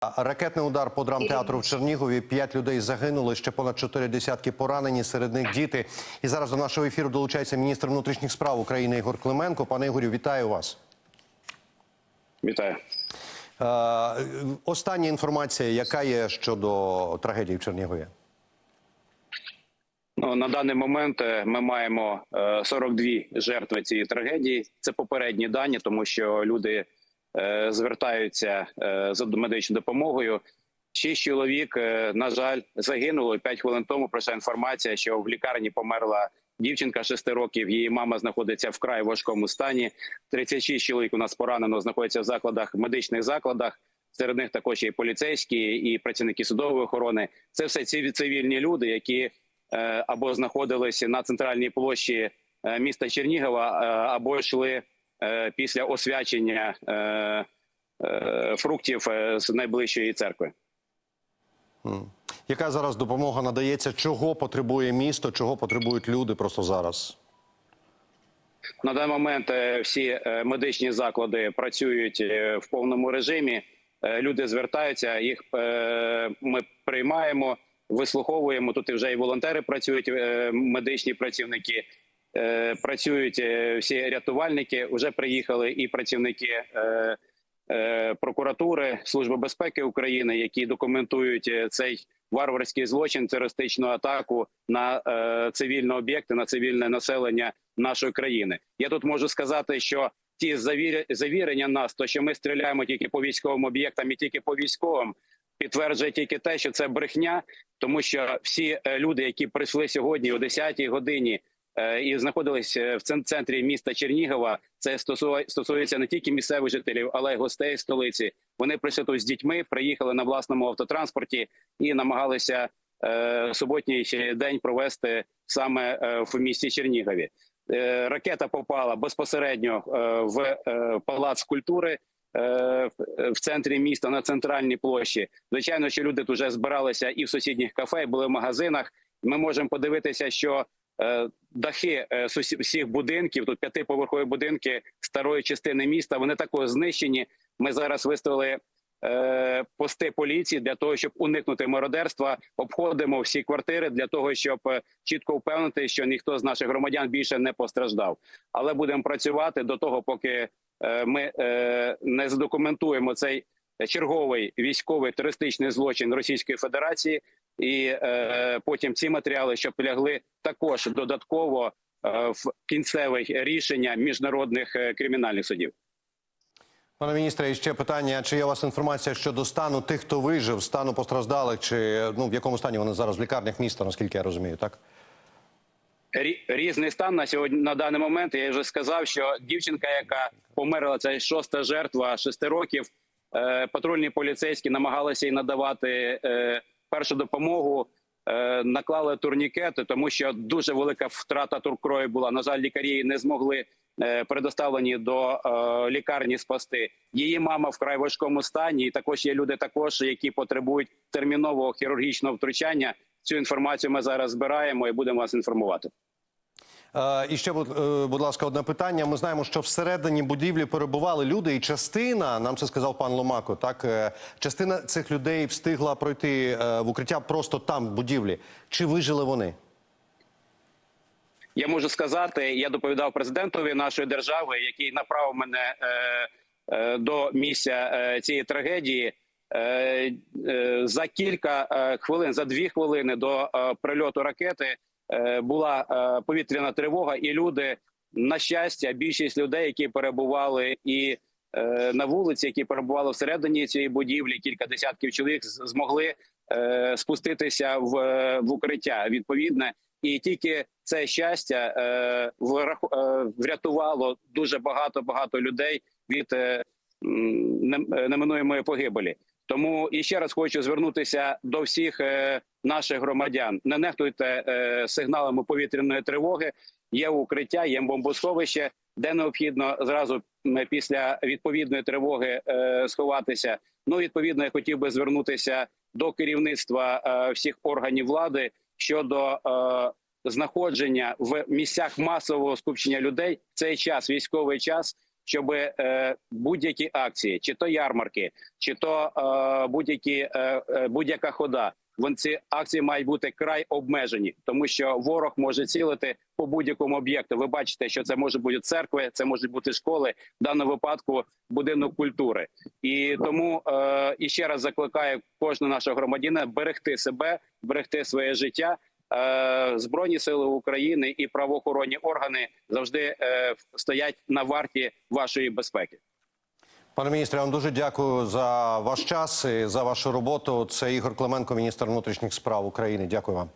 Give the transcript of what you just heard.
Ракетний удар по драмтеатру в Чернігові. П'ять людей загинули, ще понад чотири десятки поранені. Серед них діти. І зараз до нашого ефіру долучається міністр внутрішніх справ України Ігор Клименко. Пане Ігорю, вітаю вас. Вітаю. Е, остання інформація, яка є щодо трагедії в Чернігові. Ну, на даний момент е, ми маємо е, 42 жертви цієї трагедії. Це попередні дані, тому що люди е, звертаються е, за медичною допомогою. Шість чоловік, е, на жаль, загинуло. П'ять хвилин тому прийшла інформація, що в лікарні померла дівчинка 6 років. Її мама знаходиться в край важкому стані. 36 чоловік у нас поранено знаходяться в закладах, медичних закладах. Серед них також і поліцейські і працівники судової охорони. Це все ці цивільні люди, які е, або знаходилися на центральній площі е, міста Чернігова, е, або йшли е, після освячення е, е, фруктів е, з найближчої церкви. Яка зараз допомога надається? Чого потребує місто? Чого потребують люди просто зараз? На даний момент е, всі е, медичні заклади працюють е, в повному режимі. Е, Люди звертаються, їх е, ми приймаємо, вислуховуємо. Тут і вже і волонтери працюють, е, медичні працівники. Е, Працюють е, всі рятувальники. Вже приїхали і працівники е, прокуратури Служби безпеки України, які документують цей варварський злочин, терористичну атаку на цивільні об'єкти, на цивільне населення нашої країни. Я тут можу сказати, що ті завір... завірення нас, то що ми стріляємо тільки по військовим об'єктам і тільки по військовим, підтверджує тільки те, що це брехня, тому що всі люди, які прийшли сьогодні о 10-й годині. Е, І знаходились е, в цен- центрі міста Чернігова. Це стосує- стосується не тільки місцевих жителів, але й гостей столиці. Вони прийшли тут з дітьми, приїхали на власному автотранспорті і намагалися е, суботній день провести саме в місті Чернігові. Ракета попала безпосередньо в палац культури. в- центрі міста на центральній площі, звичайно, що люди тут вже збиралися і в сусідніх кафе, і були в магазинах. Ми можемо подивитися, що дахи е, всіх будинків, тут п'ятиповерхові будинки старої частини міста, вони також знищені. Ми зараз виставили е, пости поліції для того, щоб уникнути мародерства. Обходимо всі квартири для того, щоб е, чітко впевнити, що ніхто з наших громадян більше не постраждав. Але будемо працювати до того, поки е, ми е, не задокументуємо цей черговий військовий терористичний злочин Російської Федерації, і е, потім ці матеріали, щоб лягли також додатково е, в кінцеве рішення міжнародних е, кримінальних судів. Пане міністре, і ще питання: чи є у вас інформація щодо стану тих, хто вижив, стану постраждалих, чи ну в якому стані вони зараз в лікарнях міста, наскільки я розумію, так? Різний стан на сьогодні на даний момент. Я вже сказав, що дівчинка, яка померла, це шоста жертва шести років. Е, патрульні поліцейські намагалися їй надавати е, першу допомогу. Е, наклали турнікети, тому що дуже велика втрата туркрої була. На жаль, лікарі не змогли е, предоставлені до е, лікарні спасти. Її мама вкрай важкому стані. І також є люди, також які потребують термінового хірургічного втручання. Цю інформацію ми зараз збираємо і будемо вас інформувати. Е, і ще, е, будь ласка, одне питання. Ми знаємо, що всередині будівлі перебували люди, і частина, нам це сказав пан Ломако, так е, частина цих людей встигла пройти в укриття просто там, в будівлі. Чи вижили вони? Я можу сказати, я доповідав президентові нашої держави, який направив мене до місця цієї трагедії. За кілька хвилин, за дві хвилини до прильоту ракети була е, повітряна тривога, і люди, на щастя, більшість людей, які перебували і е, на вулиці, які перебували всередині цієї будівлі, кілька десятків чоловік змогли е, спуститися в, е, в укриття відповідне. І тільки це щастя е, е, врятувало дуже багато багато людей від е, е, неминуємої погибелі. Тому і ще раз хочу звернутися до всіх е, наших громадян. Не нехтуйте е, сигналами повітряної тривоги. Є укриття, є бомбосховище, де необхідно зразу після відповідної тривоги е, сховатися. Ну відповідно, я хотів би звернутися до керівництва всіх органів влади щодо знаходження в місцях масового скупчення людей в цей час, військовий час, щоб е, будь-які акції, чи то ярмарки, чи то е, будь-які е, е, будь-яка хода. Вон ці акції мають бути край обмежені, тому що ворог може цілити по будь-якому об'єкту. Ви бачите, що це може бути церкви, це можуть бути школи, в даному випадку будинок культури. І тому е, і ще раз закликаю кожного нашого громадянина берегти себе, берегти своє життя. Е, Збройні сили України і правоохоронні органи завжди е, стоять на варті вашої безпеки. Пане міністре, я вам дуже дякую за ваш час і за вашу роботу. Це Ігор Клименко, міністр внутрішніх справ України. Дякую вам.